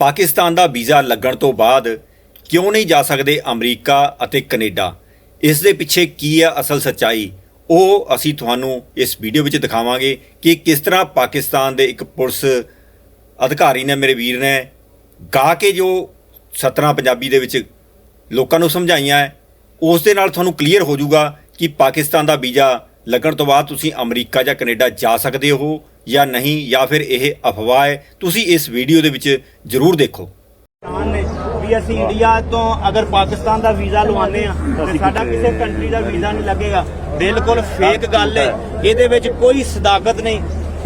ਪਾਕਿਸਤਾਨ ਦਾ visa ਲੱਗਣ ਤੋਂ ਬਾਅਦ ਕਿਉਂ ਨਹੀਂ ਜਾ ਸਕਦੇ ਅਮਰੀਕਾ ਅਤੇ ਕੈਨੇਡਾ? ਇਸ ਦੇ ਪਿੱਛੇ ਕੀ ਹੈ ਅਸਲ ਸੱਚਾਈ? ਉਹ ਅਸੀਂ ਤੁਹਾਨੂੰ ਇਸ ਵੀਡੀਓ ਵਿੱਚ ਦਿਖਾਵਾਂਗੇ ਕਿ ਕਿਸ ਤਰ੍ਹਾਂ ਪਾਕਿਸਤਾਨ ਦੇ ਇੱਕ ਪੁਲਿਸ ਅਧਿਕਾਰੀ ਨੇ ਮੇਰੇ ਵੀਰ ਨੇ ਗਾ ਕੇ ਜੋ ਸਤਰਾਂ ਪੰਜਾਬੀ ਦੇ ਵਿੱਚ ਲੋਕਾਂ ਨੂੰ ਸਮਝਾਈਆਂ ਹੈ ਉਸ ਦੇ ਨਾਲ ਤੁਹਾਨੂੰ ਕਲੀਅਰ ਹੋ ਜਾਊਗਾ ਕਿ ਪਾਕਿਸਤਾਨ ਦਾ ਵੀਜ਼ਾ ਲੱਗਣ ਤੋਂ ਬਾਅਦ ਤੁਸੀਂ ਅਮਰੀਕਾ ਜਾਂ ਕੈਨੇਡਾ ਜਾ ਸਕਦੇ ਹੋ ਜਾਂ ਨਹੀਂ ਜਾਂ ਫਿਰ ਇਹ ਅਫਵਾਹ ਹੈ ਤੁਸੀਂ ਇਸ ਵੀਡੀਓ ਦੇ ਵਿੱਚ ਜ਼ਰੂਰ ਦੇਖੋ। ਪਾਕਿਸਤਾਨ ਨੇ ਵੀ ਅਸੀਂ ਇੰਡੀਆ ਤੋਂ ਅਗਰ ਪਾਕਿਸਤਾਨ ਦਾ ਵੀਜ਼ਾ ਲਵਾਉਂਦੇ ਆ ਤੇ ਸਾਡਾ ਕਿਸੇ ਕੰਟਰੀ ਦਾ ਵੀਜ਼ਾ ਨਹੀਂ ਲੱਗੇਗਾ। ਬਿਲਕੁਲ ਫੇਕ ਗੱਲ ਹੈ। ਇਹਦੇ ਵਿੱਚ ਕੋਈ ਸਦਾਕਤ ਨਹੀਂ।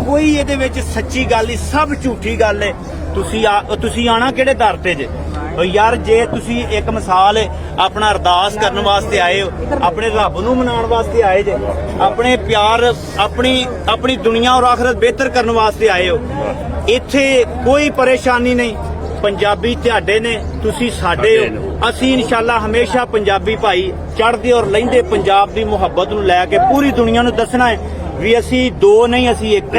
ਕੋਈ ਇਹਦੇ ਵਿੱਚ ਸੱਚੀ ਗੱਲ ਨਹੀਂ ਸਭ ਝੂਠੀ ਗੱਲ ਹੈ। ਤੁਸੀਂ ਆ ਤੁਸੀਂ ਆਣਾ ਕਿਹੜੇ ਦਰ ਤੇ ਜੇ? ਯਾਰ ਜੇ ਤੁਸੀਂ ਇੱਕ ਮਿਸਾਲ ਆਪਣਾ ਅਰਦਾਸ ਕਰਨ ਵਾਸਤੇ ਆਏ ਹੋ ਆਪਣੇ ਰੱਬ ਨੂੰ ਮਨਾਉਣ ਵਾਸਤੇ ਆਏ ਜੇ ਆਪਣੇ ਪਿਆਰ ਆਪਣੀ ਆਪਣੀ ਦੁਨੀਆ ਔਰ ਆਖਰਤ ਬਿਹਤਰ ਕਰਨ ਵਾਸਤੇ ਆਏ ਹੋ ਇੱਥੇ ਕੋਈ ਪਰੇਸ਼ਾਨੀ ਨਹੀਂ। ਪੰਜਾਬੀ ਤੁਹਾਡੇ ਨੇ ਤੁਸੀਂ ਸਾਡੇ ਹੋ। ਅਸੀਂ ਇਨਸ਼ਾਅੱਲਾ ਹਮੇਸ਼ਾ ਪੰਜਾਬੀ ਭਾਈ ਚੜ੍ਹਦੇ ਔਰ ਲਹਿੰਦੇ ਪੰਜਾਬ ਦੀ ਮੁਹੱਬਤ ਨੂੰ ਲੈ ਕੇ ਪੂਰੀ ਦੁਨੀਆ ਨੂੰ ਦੱਸਣਾ ਹੈ ਵੀ ਅਸੀਂ ਦੋ ਨਹੀਂ ਅਸੀਂ ਇੱਕ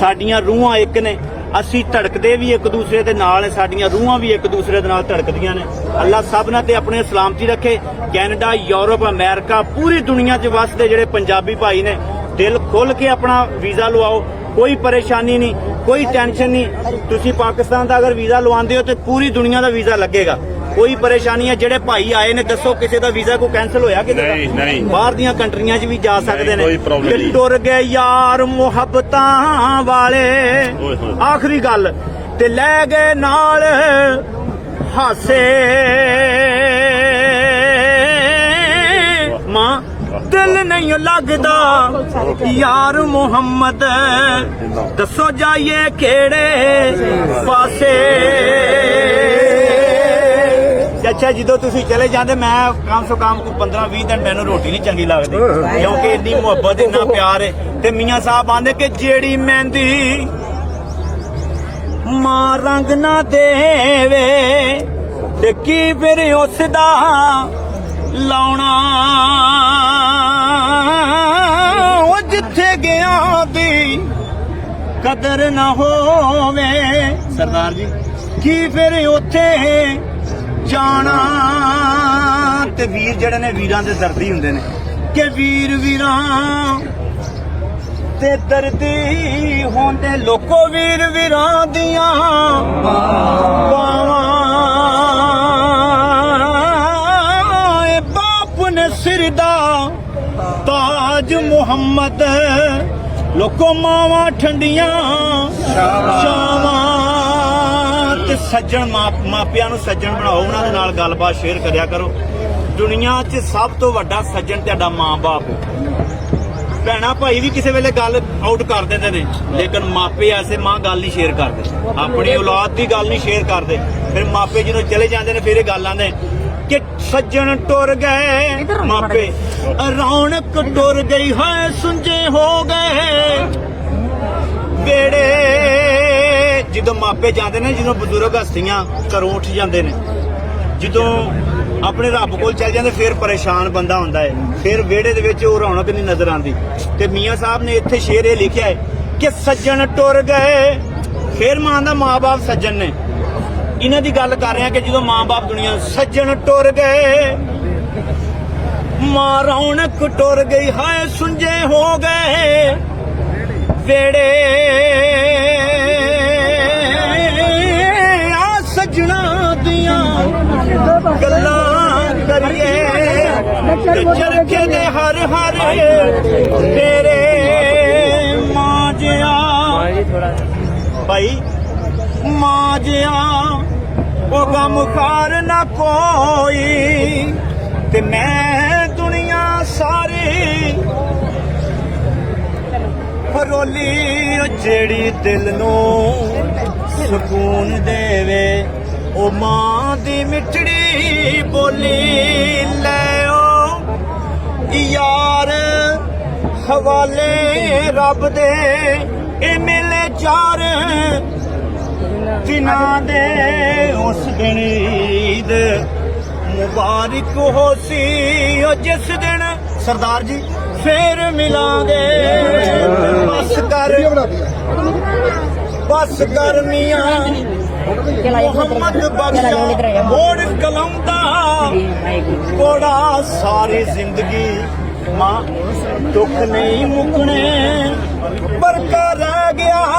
ਸਾਡੀਆਂ ਰੂਹਾਂ ਇੱਕ ਨੇ। ਅਸੀਂ ਧੜਕਦੇ ਵੀ ਇੱਕ ਦੂਸਰੇ ਦੇ ਨਾਲ ਨੇ, ਸਾਡੀਆਂ ਰੂਹਾਂ ਵੀ ਇੱਕ ਦੂਸਰੇ ਦੇ ਨਾਲ ਧੜਕਦੀਆਂ ਨੇ। ਅੱਲਾ ਸਭਨਾਂ ਤੇ ਆਪਣੇ ਸਲਾਮਤੀ ਰੱਖੇ। ਕੈਨੇਡਾ, ਯੂਰਪ, ਅਮਰੀਕਾ, ਪੂਰੀ ਦੁਨੀਆ 'ਚ ਵਸਦੇ ਜਿਹੜੇ ਪੰਜਾਬੀ ਭਾਈ ਨੇ, ਦਿਲ ਖੁੱਲ ਕੇ ਆਪਣਾ ਵੀਜ਼ਾ ਲਵਾਓ। ਕੋਈ ਪਰੇਸ਼ਾਨੀ ਨਹੀਂ, ਕੋਈ ਟੈਨਸ਼ਨ ਨਹੀਂ। ਤੁਸੀਂ ਪਾਕਿਸਤਾਨ ਦਾ ਅਗਰ ਵੀਜ਼ਾ ਲਵਾਉਂਦੇ ਹੋ ਤੇ ਪੂਰੀ ਦੁਨੀਆ ਦਾ ਵੀਜ਼ਾ ਲੱਗੇਗਾ। ਕੋਈ ਪਰੇਸ਼ਾਨੀ ਹੈ? ਜਿਹੜੇ ਭਾਈ ਆਏ ਨੇ ਦੱਸੋ ਕਿਸੇ ਦਾ ਵੀਜ਼ਾ ਕੋ ਕੈਨਸਲ ਹੋਇਆ ਦਾ? ਨਹੀਂ, ਨਹੀਂ। ਬਾਹਰ ਦੀਆਂ ਕੰਟਰੀਆਂ 'ਚ ਵੀ ਜਾ ਸਕਦੇ ਨੇ। ਕੋਈ problem ਤੇ ਨਹੀਂ। ਟੁਰ ਗਏ ਯਾਰ ਮੁਹੱਬਤਾਂ ਵਾਲੇ। ਓਏ ਹੋਏ। ਆਖਰੀ ਗੱਲ ਤੇ ਲੈ ਗਏ ਨਾਲ ਹਾਸੇ। ਮਾਂ ਦਿਲ ਨਹੀਂ ਲੱਗਦਾ ਯਾਰ ਮੁਹੰਮਦ। ਦੱਸੋ ਜਾਈਏ ਕਿਹੜੇ ਪਾਸੇ? ਅੱਛਾ ਜਦੋਂ ਤੁਸੀਂ ਚਲੇ ਜਾਂਦੇ ਮੈਂ ਕਮ ਸੋ ਕਮ ਕੋ 15 20 ਦਿਨ ਮੈਨੂੰ ਰੋਟੀ ਨਹੀਂ ਚੰਗੀ ਲੱਗਦੀ। ਕਿਉਂਕਿ ਇੰਨੀ ਮੁਹੱਬਤ ਇੰਨਾ ਪਿਆਰ ਹੈ ਤੇ ਮੀਆਂ ਸਾਹਿਬ ਆਂਦੇ ਕਿ ਜਿਹੜੀ ਮਹਿੰਦੀ ਮਾਂ ਰੰਗ ਨਾ ਦੇਵੇ ਤੇ ਕੀ ਫਿਰ ਉਸ ਦਾ ਲਾਉਣਾ? ਉਹ ਜਿੱਥੇ ਗਿਆ ਦੀ ਕਦਰ ਨਾ ਹੋਵੇ। ਸਰਦਾਰ ਜੀ। ਕੀ ਫਿਰ ਉੱਥੇ ਜਾਣਾ ਤੇ ਵੀਰ ਜਿਹੜੇ ਨੇ ਵੀਰਾਂ ਦੇ ਦਰਦੀ ਹੁੰਦੇ ਨੇ ਕਿ ਵੀਰ ਵੀਰਾਂ ਤੇ ਦਰਦੀ ਹੁੰਦੇ ਲੋਕੋ ਵੀਰ ਵੀਰਾਂ ਦੀਆਂ ਬਾਵਾਂ। ਬਾਪ ਨੇ ਸਿਰ ਦਾ ਤਾਜ ਮੁਹੰਮਦ ਲੋਕੋ ਮਾਵਾਂ ਠੰਡੀਆਂ ਸ਼ਾਮਾਂ ਤੇ ਸੱਜਣ ਮਾਪ- ਮਾਪਿਆਂ ਨੂੰ ਸੱਜਣ ਬਣਾਓ ਉਹਨਾਂ ਦੇ ਨਾਲ ਗੱਲਬਾਤ ਸ਼ੇਅਰ ਕਰਿਆ ਕਰੋ। ਦੁਨੀਆ 'ਚ ਸਭ ਤੋਂ ਵੱਡਾ ਸੱਜਣ ਤੁਹਾਡਾ ਮਾਂ-ਬਾਪ ਭੈਣਾ ਭਾਈ ਵੀ ਕਿਸੇ ਵੇਲੇ ਗੱਲ ਆਊਟ ਕਰ ਦਿੰਦੇ ਨੇ ਲੇਕਿਨ ਮਾਪੇ ਐਸੇ ਮਾਂ ਗੱਲ ਨਹੀਂ ਸ਼ੇਅਰ ਕਰਦੇ। ਆਪਣੀ ਔਲਾਦ ਦੀ ਗੱਲ ਨਹੀਂ ਸ਼ੇਅਰ ਕਰਦੇ। ਫਿਰ ਮਾਪੇ ਜਦੋਂ ਚਲੇ ਜਾਂਦੇ ਨੇ ਫਿਰ ਇਹ ਗੱਲ ਆਂਦੇ ਕਿ ਸੱਜਣ ਟੁਰ ਗਏ ਮਾਪੇ ਰੌਣਕ ਟੁਰ ਗਈ ਹੈ ਸੁੰਝੇ ਹੋ ਗਏ। ਬੇੜੇ ਜਦੋਂ ਮਾਪੇ ਜਾਂਦੇ ਨੇ, ਜਦੋਂ ਬਜ਼ੁਰਗ ਹਸਤੀਆਂ ਘਰੋਂ ਉੱਠ ਜਾਂਦੇ ਨੇ, ਜਦੋਂ ਆਪਣੇ ਰੱਬ ਕੋਲ ਚੱਲ ਜਾਂਦੇ, ਫਿਰ ਪਰੇਸ਼ਾਨ ਬੰਦਾ ਹੁੰਦਾ ਹੈ ਫਿਰ ਵਿਹੜੇ ਦੇ ਵਿੱਚ ਉਹ ਰੌਣਕ ਨਹੀਂ ਨਜ਼ਰ ਆਉਂਦੀ। ਤੇ ਮੀਆਂ ਸਾਹਿਬ ਨੇ ਇੱਥੇ ਸ਼ੇਰ ਇਹ ਲਿਖਿਆ ਹੈ ਕਿ ਸੱਜਣ ਟੁਰ ਗਏ। ਫਿਰ ਮਾਂ ਦਾ ਮਾਂ-ਬਾਪ ਸੱਜਣ ਨੇ। ਇਹਨਾਂ ਦੀ ਗੱਲ ਕਰ ਰਿਹਾ ਕਿ ਜਦੋਂ ਮਾਂ-ਬਾਪ ਦੁਨੀਆ ਸੱਜਣ ਟੁਰ ਗਏ, ਮਾਂ ਰੌਣਕ ਟੁਰ ਗਈ, ਹਾਏ ਸੁੰਝੇ ਹੋ ਗਏ। ਵੇੜੇ ਦੀਆਂ ਗੱਲਾਂ ਕਰੀਏ। ਚਰਖੇ ਦੇ ਹਰ ਹਰ ਤੇਰੇ ਮਾਂ ਜਿਆ ਭਾਈ ਮਾਂ ਜਿਆ ਉਹ ਗਮ ਖਾਰ ਨਾ ਕੋਈ। ਤੇ ਮੈਂ ਦੁਨੀਆ ਸਾਰੀ ਫਰੋਲੀ ਜਿਹੜੀ ਦਿਲ ਨੂੰ ਸਕੂਨ ਦੇਵੇ। ਉਹ ਮਾਂ ਦੀ ਮਿੱਠੜੀ ਬੋਲੀ ਲੈ ਓ। ਯਾਰ, ਹਵਾਲੇ ਰੱਬ ਦੇ, ਇਹ ਮਿਲੇ ਚਾਰ ਦਿਨਾਂ ਦੇ, ਉਸ ਦਿਨ ਈਦ ਮੁਬਾਰਕ ਹੋ ਸੀ ਉਹ ਜਿਸ ਦਿਨ ਸਰਦਾਰ ਜੀ, ਫੇਰ ਮਿਲਾਂਗੇ। ਬਸ ਕਰ ਬਸ ਕਰ ਮੀਆਂ। ਮੁਹੰਮਦ ਬਖਸ਼ਾ ਮੋੜ ਕਲਮ ਦਾ ਕੋੜਾ ਸਾਰੀ ਜ਼ਿੰਦਗੀ ਮਾਂ ਦੁੱਖ ਨਹੀਂ ਮੁਕਣੇ। ਪਰ ਰਹਿ ਗਿਆ